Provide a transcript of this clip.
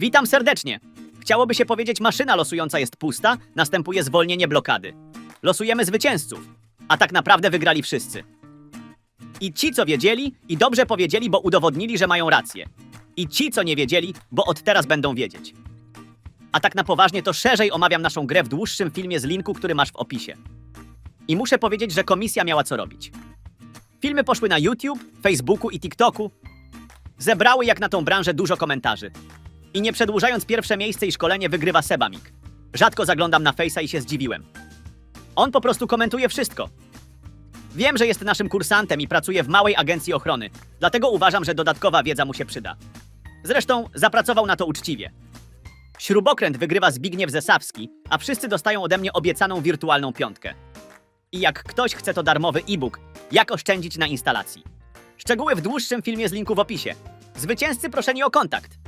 Witam serdecznie. Chciałoby się powiedzieć, maszyna losująca jest pusta, następuje zwolnienie blokady. Losujemy zwycięzców, a tak naprawdę wygrali wszyscy. I ci, co wiedzieli, i dobrze powiedzieli, bo udowodnili, że mają rację. I ci, co nie wiedzieli, bo od teraz będą wiedzieć. A tak na poważnie, to szerzej omawiam naszą grę w dłuższym filmie z linku, który masz w opisie. I muszę powiedzieć, że komisja miała co robić. Filmy poszły na YouTube, Facebooku i TikToku. Zebrały jak na tą branżę dużo komentarzy. I nie przedłużając pierwsze miejsce i szkolenie wygrywa Sebamik. Rzadko zaglądam na Face'a i się zdziwiłem. On po prostu komentuje wszystko. Wiem, że jest naszym kursantem i pracuje w małej agencji ochrony, dlatego uważam, że dodatkowa wiedza mu się przyda. Zresztą zapracował na to uczciwie. Śrubokręt wygrywa Zbigniew Zesawski, a wszyscy dostają ode mnie obiecaną wirtualną piątkę. I jak ktoś chce to darmowy e-book, jak oszczędzić na instalacji. Szczegóły w dłuższym filmie z linku w opisie. Zwycięzcy proszeni o kontakt.